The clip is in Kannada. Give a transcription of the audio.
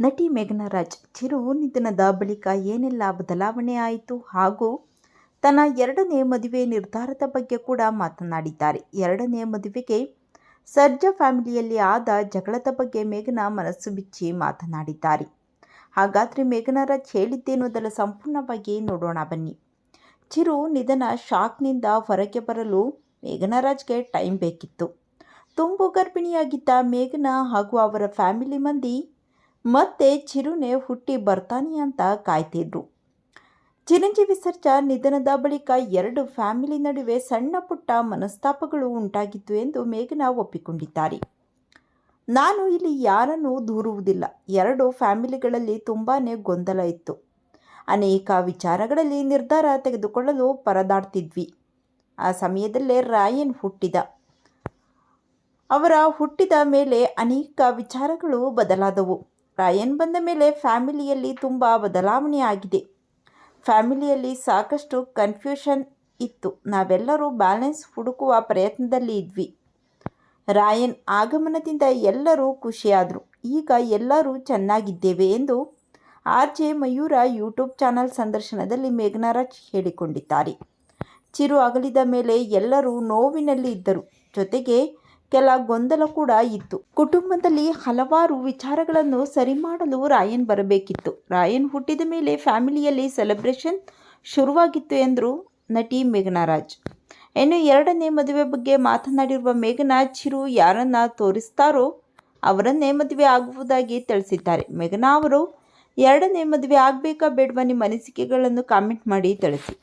ನಟಿ ಮೇಘನರಾಜ್ ಚಿರು ನಿಧನದ ಬಳಿಕ ಏನೆಲ್ಲ ಬದಲಾವಣೆ ಆಯಿತು ಹಾಗೂ ತನ್ನ ಎರಡನೇ ಮದುವೆ ನಿರ್ಧಾರದ ಬಗ್ಗೆ ಕೂಡ ಮಾತನಾಡಿದ್ದಾರೆ. ಎರಡನೇ ಮದುವೆಗೆ ಸರ್ಜಾ ಫ್ಯಾಮಿಲಿಯಲ್ಲಿ ಆದ ಜಗಳದ ಬಗ್ಗೆ ಮೇಘನಾ ಮನಸ್ಸು ಬಿಚ್ಚಿ ಮಾತನಾಡಿದ್ದಾರೆ. ಹಾಗಾದರೆ ಮೇಘನರಾಜ್ ರಾಜ್ ಹೇಳಿದ್ದೇನೋದರ ಸಂಪೂರ್ಣವಾಗಿ ನೋಡೋಣ ಬನ್ನಿ. ಚಿರು ನಿಧನ ಶಾಕ್ನಿಂದ ಹೊರಗೆ ಬರಲು ಮೇಘನರಾಜ್ಗೆ ಟೈಮ್ ಬೇಕಿತ್ತು. ತುಂಬು ಗರ್ಭಿಣಿಯಾಗಿದ್ದ ಮೇಘನಾ ಹಾಗೂ ಅವರ ಫ್ಯಾಮಿಲಿ ಮಂದಿ ಮತ್ತೆ ಚಿರುನೆ ಹುಟ್ಟಿ ಬರ್ತಾನೆ ಅಂತ ಕಾಯ್ತಿದ್ರು. ಚಿರಂಜೀವಿ ಸರ್ಜಾ ನಿಧನದ ಬಳಿಕ ಎರಡು ಫ್ಯಾಮಿಲಿ ನಡುವೆ ಸಣ್ಣ ಪುಟ್ಟ ಮನಸ್ತಾಪಗಳು ಉಂಟಾಗಿತ್ತು ಎಂದು ಮೇಘನಾ ಒಪ್ಪಿಕೊಂಡಿದ್ದಾರೆ. ನಾನು ಇಲ್ಲಿ ಯಾರನ್ನೂ ದೂರುವುದಿಲ್ಲ. ಎರಡು ಫ್ಯಾಮಿಲಿಗಳಲ್ಲಿ ತುಂಬಾ ಗೊಂದಲ ಇತ್ತು. ಅನೇಕ ವಿಚಾರಗಳಲ್ಲಿ ನಿರ್ಧಾರ ತೆಗೆದುಕೊಳ್ಳಲು ಪರದಾಡ್ತಿದ್ವಿ. ಆ ಸಮಯದಲ್ಲೇ ರಾಯನ್ ಹುಟ್ಟಿದ. ಅವರ ಹುಟ್ಟಿದ ಮೇಲೆ ಅನೇಕ ವಿಚಾರಗಳು ಬದಲಾದವು. ರಾಯನ್ ಬಂದ ಮೇಲೆ ಫ್ಯಾಮಿಲಿಯಲ್ಲಿ ತುಂಬ ಬದಲಾವಣೆ ಆಗಿದೆ ಫ್ಯಾಮಿಲಿಯಲ್ಲಿ ಸಾಕಷ್ಟು ಕನ್ಫ್ಯೂಷನ್ ಇತ್ತು. ನಾವೆಲ್ಲರೂ ಬ್ಯಾಲೆನ್ಸ್ ಹುಡುಕುವ ಪ್ರಯತ್ನದಲ್ಲಿ ಇದ್ವಿ. ರಾಯನ್ ಆಗಮನದಿಂದ ಎಲ್ಲರೂ ಖುಷಿಯಾದರು. ಈಗ ಎಲ್ಲರೂ ಚೆನ್ನಾಗಿದ್ದೇವೆ ಎಂದು R J Mayura YouTube channel ಸಂದರ್ಶನದಲ್ಲಿ ಮೇಘನಾರಾಜ್ ಹೇಳಿಕೊಂಡಿದ್ದಾರೆ. ಚಿರು ಅಗಲಿದ ಮೇಲೆ ಎಲ್ಲರೂ ನೋವಿನಲ್ಲಿ ಇದ್ದರು. ಜೊತೆಗೆ ಕೆಲ ಗೊಂದಲ ಕೂಡ ಇತ್ತು. ಕುಟುಂಬದಲ್ಲಿ ಹಲವಾರು ವಿಚಾರಗಳನ್ನು ಸರಿ ಮಾಡಲು ರಾಯನ್ ಬರಬೇಕಿತ್ತು. ರಾಯನ್ ಹುಟ್ಟಿದ ಮೇಲೆ ಫ್ಯಾಮಿಲಿಯಲ್ಲಿ ಸೆಲೆಬ್ರೇಷನ್ ಶುರುವಾಗಿತ್ತು ಎಂದರು ನಟಿ ಮೇಘನಾರಾಜ್. ಇನ್ನು ಎರಡನೇ ಮದುವೆ ಬಗ್ಗೆ ಮಾತನಾಡಿರುವ ಮೇಘನಾ ಚಿರು ಯಾರನ್ನ ತೋರಿಸ್ತಾರೋ ಅವರನ್ನೇ ಮದುವೆ ಆಗುವುದಾಗಿ ತಿಳಿಸಿದ್ದಾರೆ. ಮೇಘನಾ ಅವರು, ಎರಡನೇ ಮದುವೆ ಆಗಬೇಕಾ ಬೇಡವಾ? ನಿಮ್ಮ ಅನಿಸಿಕೆಗಳನ್ನು ಕಾಮೆಂಟ್ ಮಾಡಿ ತಿಳಿಸಿ.